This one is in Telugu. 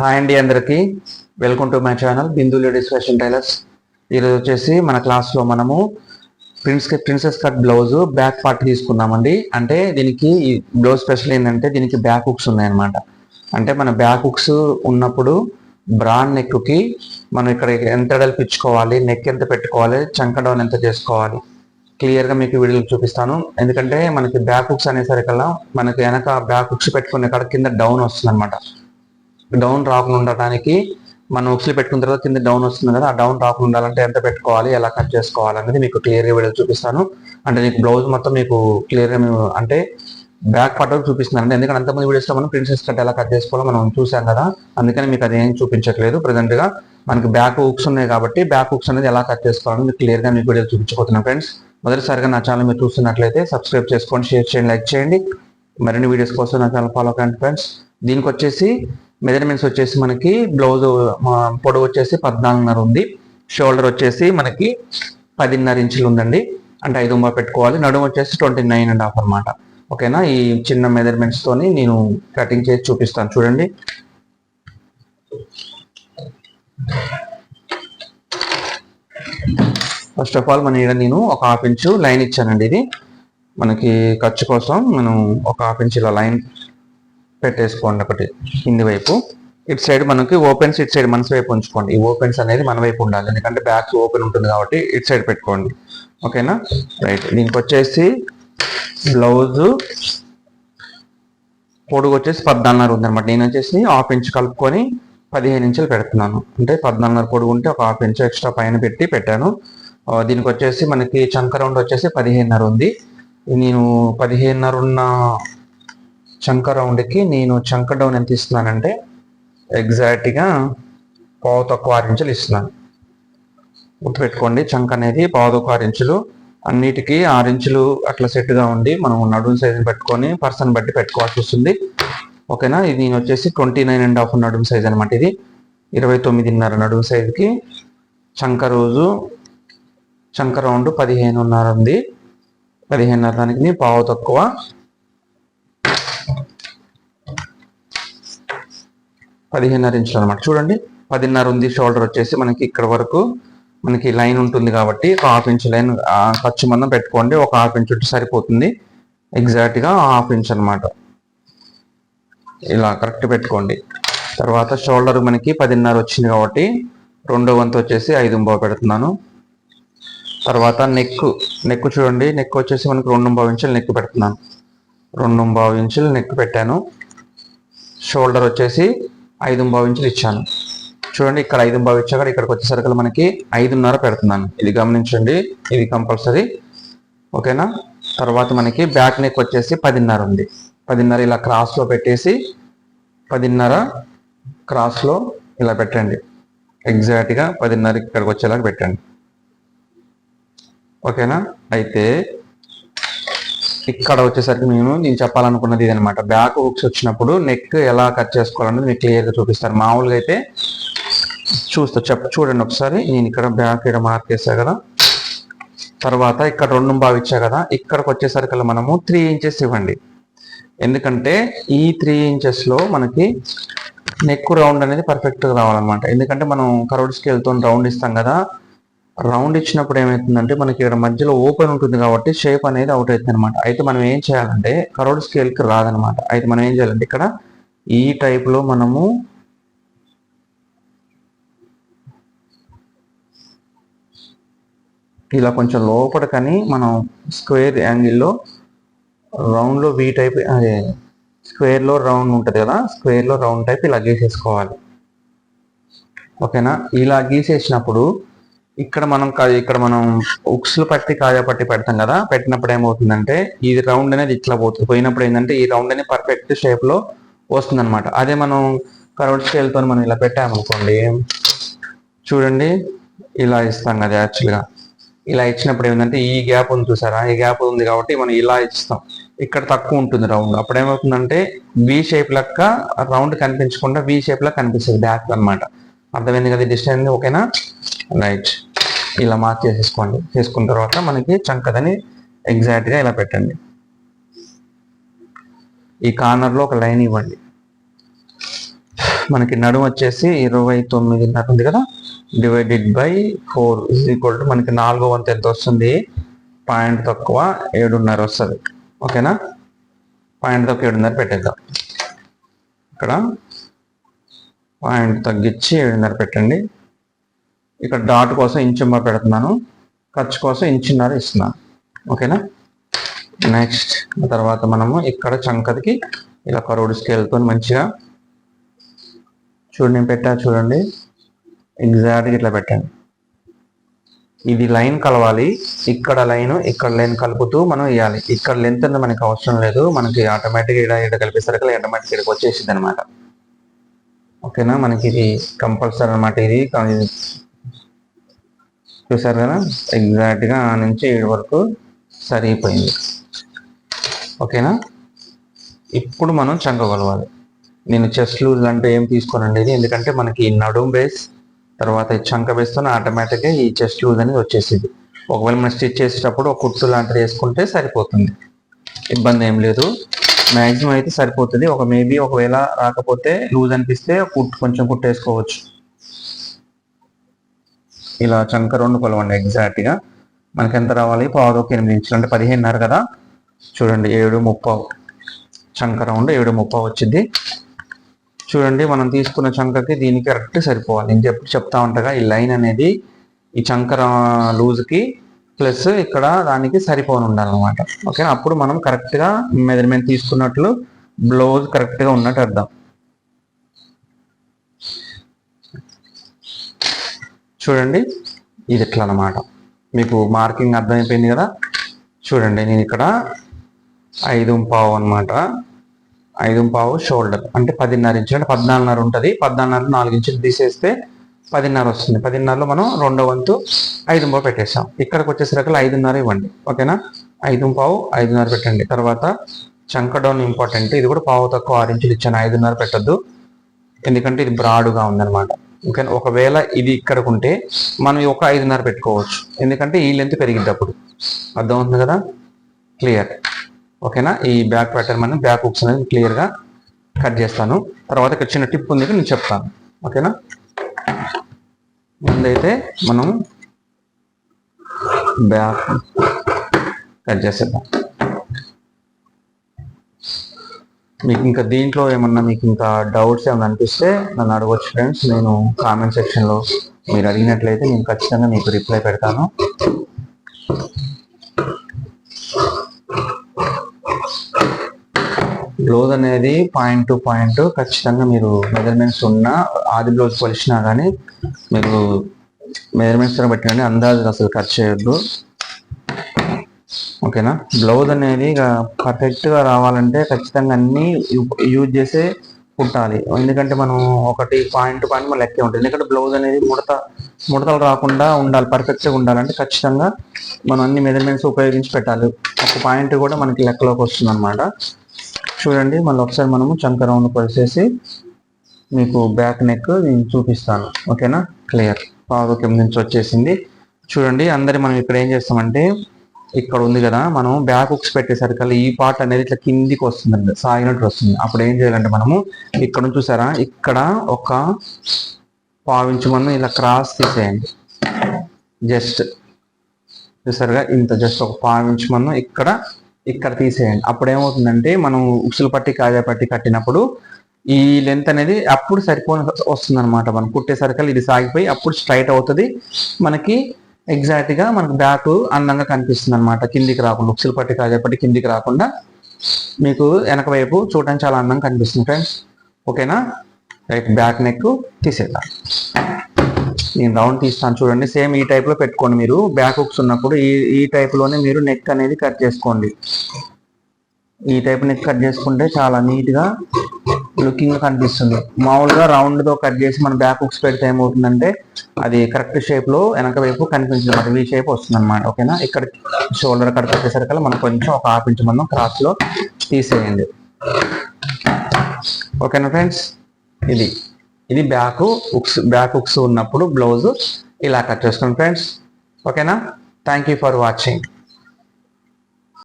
హాయ్ అండి అందరికి. Welcome to my channel Bindu ladies fashion tailors ఈరోజు వచ్చేసి మన క్లాస్లో మనము prince princess cut blouse back part తీసుకున్నామండి. అంటే దీనికి ఈ బ్లౌజ్ స్పెషల్ ఏంటంటే దీనికి బ్యాక్ హుక్స్ ఉన్నాయన్నమాట. అంటే మన బ్యాక్ హుక్స్ ఉన్నప్పుడు బ్రాన్ నెక్కి మనం ఇక్కడ ఎంత డల్పించుకోవాలి నెక్ ఎంత పెట్టుకోవాలి చంక డౌన్ ఎంత చేసుకోవాలి. క్లియర్గా మీకు వీడియోలో చూపిస్తాను. ఎందుకంటే మనకి బ్యాక్ హుక్స్ అనేసరికల్లా మనకి వెనక బ్యాక్ హుక్స్ పెట్టుకునే కాడ కింద డౌన్ వస్తుంది అనమాట డౌన్ రాకుండా ఉండటానికి మనం ఉప్సులు పెట్టుకున్న తర్వాత కింద డౌన్ వస్తుంది కదా ఆ డౌన్ రాకుండా ఉండాలంటే ఎంత పెట్టుకోవాలి ఎలా కట్ చేసుకోవాలి అనేది మీకు క్లియర్గా వీడియో చూపిస్తాను. అంటే మీకు బ్లౌజ్ మొత్తం మీకు క్లియర్గా మేము అంటే బ్యాక్ పార్ట్ వరకు చూపిస్తున్నాను ఎందుకంటే అంతమంది వీడియోస్లో మనం ప్రిన్సెస్ కట్ ఎలా కట్ చేసుకోవాలో మనం చూసాం కదా. అందుకని మీకు అది ఏం చూపించట్లేదు. ప్రజెంట్గా మనకి బ్యాక్ హుక్స్ ఉన్నాయి కాబట్టి బ్యాక్ హుక్స్ అనేది ఎలా కట్ చేసుకోవాలని మీకు క్లియర్గా మీకు వీడియో చూపించబోతున్నాను ఫ్రెండ్స్ మొదటిసారిగా నా ఛానల్ మీరు చూస్తున్నట్లయితే సబ్స్క్రైబ్ చేసుకోండి షేర్ చేయండి లైక్ చేయండి. మరిన్ని వీడియోస్ కోసం నా ఛానల్ ఫాలో కండి ఫ్రెండ్స్ దీనికి వచ్చేసి మెజర్మెంట్స్ వచ్చేసి మనకి బ్లౌజ్ పొడవు వచ్చేసి పద్నాలుగున్నర ఉంది. షోల్డర్ వచ్చేసి మనకి పదిన్నర ఇంచులు ఉందండి. అంటే ఐదు ఉంబా పెట్టుకోవాలి. నడుము వచ్చేసి ట్వంటీ నైన్ అండ్ హాఫ్ అనమాట ఓకేనా? ఈ చిన్న మెజర్మెంట్స్ తోని నేను కటింగ్ చేసి చూపిస్తాను. చూడండి. ఫస్ట్ ఆఫ్ ఆల్ మన ఈడ నేను ఒక హాఫ్ ఇంచు లైన్ ఇచ్చానండి ఇది. మనకి ఖర్చు కోసం మనం ఒక హాఫ్ ఇంచ్ ఇలా లైన్ పెట్టేసుకోండి ఒకటి కింది వైపు. ఇటు సైడ్ మనకి ఓపెన్స్ ఇటు సైడ్ మనసు వైపు ఉంచుకోండి. ఈ ఓపెన్స్ అనేది మన వైపు ఉండాలి. ఎందుకంటే బ్యాక్ ఓపెన్ ఉంటుంది కాబట్టి ఇటు సైడ్ పెట్టుకోండి. ఓకేనా రైట్ దీనికి వచ్చేసి బ్లౌజు పొడుగు వచ్చేసి పద్నాలుగున్నర ఉందన్నమాట. నేను వచ్చేసి హాఫ్ ఇంచ్ కలుపుకొని పదిహేను ఇంచులు పెడుతున్నాను. అంటే పద్నాలుగున్నర పొడుగు ఉంటే ఒక హాఫ్ ఇంచ్ ఎక్స్ట్రా పైన పెట్టి పెట్టాను. దీనికి వచ్చేసి మనకి చంక రౌండ్ వచ్చేసి పదిహేనున్నర ఉంది. నేను పదిహేనున్నర ఉన్న చంక రౌండ్కి నేను చంక డౌన్ ఎంత ఇస్తున్నానంటే ఎగ్జాక్ట్గా పావు తక్కువ ఆరు ఇంచులు ఇస్తున్నాను. గుర్తుపెట్టుకోండి చంక అనేది పావు తక్కువ ఆరు ఇంచులు అన్నిటికీ ఆరు ఇంచులు అట్లా సెట్గా ఉండి మనం నడుము సైజుని పెట్టుకొని పర్సన్ బట్టి పెట్టుకోవాల్సి వస్తుంది. ఓకేనా? ఇది నేను వచ్చేసి ట్వంటీ నైన్ అండ్ హాఫ్ నడుము సైజ్ అనమాట ఇది. ఇరవై తొమ్మిదిన్నర నడుము సైజుకి చంక రోజు చంక రౌండ్ పదిహేనున్నర ఉంది. పదిహేనున్నర దానికి పావు తక్కువ పదిహేనున్నర ఇంచులు అనమాట చూడండి పదిన్నర ఉంది షోల్డర్ వచ్చేసి మనకి ఇక్కడ వరకు మనకి లైన్ ఉంటుంది కాబట్టి ఒక హాఫ్ ఇంచ్ లైన్ ఖర్చు మందం పెట్టుకోండి ఒక హాఫ్ ఇంచ్ సరిపోతుంది. ఎగ్జాక్ట్గా హాఫ్ ఇంచ్ అనమాట ఇలా కరెక్ట్ పెట్టుకోండి. తర్వాత షోల్డర్ మనకి పదిన్నర వచ్చింది కాబట్టి రెండో వంతు వచ్చేసి ఐదు పెడుతున్నాను. తర్వాత నెక్ నెక్ చూడండి నెక్ వచ్చేసి మనకి రెండు బావు ఇంచులు నెక్ పెడుతున్నాను. రెండు బావు ఇంచులు నెక్ పెట్టాను. షోల్డర్ వచ్చేసి ఐదు బావు ఇచ్చాను. చూడండి ఇక్కడ ఐదు భావించాక ఇచ్చాక ఇక్కడికి వచ్చేసరికి మనకి ఐదున్నర పెడుతున్నాను. ఇది గమనించండి ఇది కంపల్సరీ. ఓకేనా? తర్వాత మనకి బ్యాక్ నెక్ వచ్చేసి పదిన్నర ఉంది. పదిన్నర ఇలా క్రాస్లో పెట్టేసి పదిన్నర క్రాస్లో ఇలా పెట్టండి. ఎగ్జాక్ట్గా పదిన్నర ఇక్కడికి వచ్చేలాగా పెట్టండి. ఓకేనా? అయితే ఇక్కడ వచ్చేసరికి నేను నేను చెప్పాలనుకున్నది ఇది అనమాట బ్యాక్ హుక్స్ వచ్చినప్పుడు నెక్ ఎలా కట్ చేసుకోవాలన్నది మీకు క్లియర్గా చూపిస్తాను చూపిస్తారు. మామూలుగా అయితే చూస్తా చెప్ చూడండి ఒకసారి. నేను ఇక్కడ బ్యాక్ ఇక్కడ మార్క్ చేసా కదా. తర్వాత ఇక్కడ రెండు బాగా కదా. ఇక్కడికి వచ్చేసరికి మనము త్రీ ఇంచెస్ ఇవ్వండి. ఎందుకంటే ఈ త్రీ ఇంచెస్లో మనకి నెక్ రౌండ్ అనేది పర్ఫెక్ట్గా రావాలన్నమాట. ఎందుకంటే మనం కరోడ్ స్కేల్తో రౌండ్ ఇస్తాం కదా. రౌండ్ ఇచ్చినప్పుడు ఏమవుతుందంటే మనకి ఇక్కడ మధ్యలో ఓపెన్ ఉంటుంది కాబట్టి షేప్ అనేది అవుట్ అవుతుంది అనమాట అయితే మనం ఏం చేయాలంటే కరోడ్ స్కేల్కి రాదనమాట అయితే మనం ఏం చేయాలంటే ఇక్కడ ఈ టైప్లో మనము ఇలా కొంచెం లోపలికని మనం స్క్వేర్ యాంగిల్లో రౌండ్లో వీ వి టైప్ అదే స్క్వేర్లో రౌండ్ ఉంటుంది కదా స్క్వేర్లో రౌండ్ టైప్ ఇలా గీసేసుకోవాలి. ఓకేనా? ఇలా గీసేసినప్పుడు ఇక్కడ మనం కా- ఇక్కడ మనం ఉక్స్లు పట్టి కాజా పట్టి పెడతాం కదా పెట్టినప్పుడు ఏమవుతుందంటే ఈ రౌండ్ అనేది ఇట్లా పోతుంది. పోయినప్పుడు ఏంటంటే ఈ రౌండ్ అనేది పర్ఫెక్ట్ షేప్లో వస్తుంది అనమాట అదే మనం కరోడ్ స్కేల్తో మనం ఇలా పెట్టామనుకోండి చూడండి ఇలా ఇస్తాం కదా యాక్చువల్గా ఇలా ఇచ్చినప్పుడు ఏంటంటే ఈ గ్యాప్ ఉంది చూసారా? ఈ గ్యాప్ ఉంది కాబట్టి మనం ఇలా ఇస్తాం. ఇక్కడ తక్కువ ఉంటుంది రౌండ్. అప్పుడు ఏమవుతుందంటే వి షేప్ లెక్క రౌండ్ కనిపించకుండా వి షేప్ లా కనిపిస్తుంది బ్యాక్ అన్నమాట. అర్థమైంది కదా డిస్టెన్స్? ఓకేనా? రైట్. ఇలా మార్క్ చేసేసుకోండి. చేసుకున్న తర్వాత మనకి చంకదని ఎగ్జాక్ట్గా ఇలా పెట్టండి. ఈ కార్నర్లో ఒక లైన్ ఇవ్వండి. మనకి నడుము వచ్చేసి ఇరవై తొమ్మిదిన్నర ఉంది కదా? Divided by four is equal to మనకి నాలుగో వంతు ఎంత వస్తుంది? పాయింట్ తక్కువ ఏడున్నర వస్తుంది. ఓకేనా పాయింట్ తక్కువ ఏడున్నర పెట్టేద్దాం. ఇక్కడ పాయింట్ తగ్గించి ఏడున్నర పెట్టండి. ఇక్కడ డాట్ కోసం ఇంచుమ్మ పెడుతున్నాను. ఖర్చు కోసం ఇంచున్నర ఇస్తున్నాను ఓకేనా? నెక్స్ట్ తర్వాత మనము ఇక్కడ చంకదికి ఇలా కరోడ్ స్కేల్తో మంచిగా చూడండి నేను పెట్టా చూడండి. ఎగ్జాక్ట్గా ఇట్లా పెట్టాను. ఇది లైన్ కలవాలి. ఇక్కడ లైన్ ఇక్కడ లైన్ కలుపుతూ మనం వేయాలి. ఇక్కడ లెంత్ అనేది మనకి అవసరం లేదు. మనకి ఆటోమేటిక్గా ఇక్కడ ఇక్కడ కలిపేసరికి ఆటోమేటిక్ ఇక్కడికి వచ్చేసింది అనమాట ఓకేనా? మనకి ఇది కంపల్సరీ అనమాట ఇది. కానీ చూసారు కదా? ఎగ్జాక్ట్గా ఆ నుంచి ఏడు వరకు సరిపోయింది ఓకేనా? ఇప్పుడు మనం చంక కొలవాలి నేను చెస్ట్ లూజ్ అంటే ఏం తీసుకోనండి ఇది ఎందుకంటే మనకి ఈ నడుం బేస్ తర్వాత ఈ చంక బేస్తో ఆటోమేటిక్గా ఈ చెస్ట్ లూజ్ అనేది వచ్చేసింది. ఒకవేళ మనం స్టిచ్ చేసేటప్పుడు ఒక కుట్టు లాంటిది వేసుకుంటే సరిపోతుంది. ఇబ్బంది ఏం లేదు. మ్యాక్సిమం అయితే సరిపోతుంది. ఒక మేబీ ఒకవేళ రాకపోతే లూజ్ అనిపిస్తే కుట్టు కొంచెం కుట్టేసుకోవచ్చు. ఇలా చంక రెండు కొలవండి ఎగ్జాక్ట్గా మనకి ఎంత రావాలి? ఒక ఎనిమిది ఇంచులు అంటే పదిహేనున్నర కదా? చూడండి ఏడు ముప్పావు. చంక రౌండ్ ఏడు ముప్పావు వచ్చింది. చూడండి మనం తీసుకున్న చంకకి దీనికి కరెక్ట్ సరిపోవాలి. నేను చెప్పి చెప్తా ఉంటగా ఈ లైన్ అనేది ఈ చంకర లూజ్కి ప్లస్ ఇక్కడ దానికి సరిపోని ఉండాలన్నమాట. ఓకే అప్పుడు మనం కరెక్ట్గా మెజర్మెంట్ తీసుకున్నట్లు బ్లౌజ్ కరెక్ట్గా ఉన్నట్టు అర్థం. చూడండి ఇది ఇట్లా అనమాట మీకు మార్కింగ్ అర్థమైపోయింది కదా? చూడండి నేను ఇక్కడ ఐదు పావు అన్నమాట. ఐదు పావు షోల్డర్. అంటే పదిన్నర ఇంచు అంటే పద్నాలుగున్నర ఉంటుంది. పద్నాలుగున్నర నాలుగు ఇంచులు తీసేస్తే పదిన్నర వస్తుంది. పదిన్నరలో మనం రెండో వంతు ఐదు పావు పెట్టేసాం ఇక్కడికి వచ్చేసరికి ఐదున్నర ఇవ్వండి. ఓకేనా? ఐదు పావు ఐదున్నర పెట్టండి. తర్వాత చంకడౌన్ ఇంపార్టెంట్. ఇది కూడా పావు తక్కువ ఆరు ఇంచులు ఇచ్చాను. ఐదున్నర పెట్టద్దు. ఎందుకంటే ఇది బ్రాడ్గా ఉందన్నమాట. ఓకేనా ఒకవేళ ఇది ఇక్కడికి ఉంటే మనం ఒక ఐదున్నర పెట్టుకోవచ్చు. ఎందుకంటే ఈ లెంత్ పెరిగిద్ది అప్పుడు. అర్థమవుతుంది కదా? క్లియర్ ఓకేనా? ఈ బ్యాక్ ప్యాటర్న్ మనం బ్యాక్ హుక్స్ అనేది క్లియర్గా కట్ చేస్తాను. తర్వాత ఇక్కడ చిన్న టిప్ ఉంది నేను చెప్తాను. ఓకేనా? ముందైతే మనం బ్యాక్ కట్ చేసేద్దాం. మీకు ఇంకా దీంట్లో ఏమన్నా మీకు ఇంకా డౌట్స్ ఏమైనా అనిపిస్తే నన్ను అడగవచ్చు ఫ్రెండ్స్ నేను కామెంట్ సెక్షన్లో మీరు అడిగినట్లయితే నేను ఖచ్చితంగా మీకు రిప్లై పెడతాను. బ్లౌజ్ అనేది పాయింట్ టు పాయింట్ ఖచ్చితంగా మీరు మెజర్మెంట్స్ ఉన్నా ఆది బ్లౌజ్ కొలిచినా కానీ మీరు మెజర్మెంట్స్ బట్టి కానీ అందాజు అసలు ఖర్చు చేయొద్దు. ఓకేనా? బ్లౌజ్ అనేది ఇక పర్ఫెక్ట్గా రావాలంటే ఖచ్చితంగా అన్ని యూజ్ చేసే కుట్టాలి. ఎందుకంటే మనం ఒకటి పాయింట్ పాయింట్ మన లెక్కే ఉంటుంది. ఎందుకంటే బ్లౌజ్ అనేది ముడత ముడతలు రాకుండా ఉండాలి పర్ఫెక్ట్గా ఉండాలంటే ఖచ్చితంగా మనం అన్ని మెజర్మెంట్స్ ఉపయోగించి పెట్టాలి. ఒక పాయింట్ కూడా మనకి లెక్కలోకి వస్తుంది అనమాట చూడండి మళ్ళీ ఒకసారి మనము చంక రౌండ్ కొలిసేసి మీకు బ్యాక్ నెక్ నేను చూపిస్తాను. ఓకేనా? క్లియర్ పావు కింద నుంచి వచ్చేసింది. చూడండి అందరి మనం ఇక్కడ ఏం చేస్తామంటే ఇక్కడ ఉంది కదా మనం బ్యాక్ హుక్స్ పెట్టేసరికి ఈ పార్ట్ అనేది ఇట్లా కిందికి వస్తుంది సాగినట్టు వస్తుంది. అప్పుడు ఏం చేయాలంటే మనము ఇక్కడ నుంచి చూసారా ఇక్కడ ఒక పావించి మనం ఇలా క్రాస్ తీసేయండి. జస్ట్ చూసారుగా ఇంత జస్ట్ ఒక పావించి మనం ఇక్కడ ఇక్కడ తీసేయండి. అప్పుడు ఏమవుతుందంటే మనం ఉక్సులు పట్టి కాజా పట్టి కట్టినప్పుడు ఈ లెంత్ అనేది అప్పుడు సరిపోని వస్తుంది అనమాట మనం కుట్టేసరికి ఇది సాగిపోయి అప్పుడు స్ట్రైట్ అవుతుంది. మనకి ఎగ్జాక్ట్గా మనకు బ్యాక్ అందంగా కనిపిస్తుంది అనమాట కిందికి రాకుండా ఉక్సులు పట్టి కాజపట్టి కిందికి రాకుండా మీకు వెనక వైపు చూడడానికి చాలా అందంగా కనిపిస్తుంది ఫ్రెండ్స్ ఓకేనా రైట్ బ్యాక్ నెక్ తీసేద్దాం. నేను రౌండ్ తీస్తాను చూడండి. సేమ్ ఈ టైప్లో పెట్టుకోండి మీరు. బ్యాక్ హుక్స్ ఉన్నప్పుడు ఈ ఈ టైప్లోనే మీరు నెక్ అనేది కట్ చేసుకోండి. ఈ టైప్ నెక్ కట్ చేసుకుంటే చాలా నీట్గా లుకింగ్ కనిపిస్తుంది. మామూలుగా రౌండ్తో కట్ చేసి మన బ్యాక్ హుక్స్ పెడితే ఏమవుతుందంటే అది కరెక్ట్ షేప్లో వెనక వైపు కనిపించింది. అనమాట వీ షేప్ వస్తుంది అనమాట ఓకేనా ఇక్కడ షోల్డర్ కట్ పెట్టేసరికి మనం కొంచెం ఒక హాఫ్ ఇంచ్ మనం క్రాస్లో తీసేయండి. ఓకేనా ఫ్రెండ్స్ ఇది. ఇది బ్యాక్ హుక్స్ బ్యాక్ హుక్స్ ఉన్నప్పుడు బ్లౌజ్ ఇలా కట్ చేసుకోండి ఫ్రెండ్స్ ఓకేనా థ్యాంక్ యూ ఫర్ వాచింగ్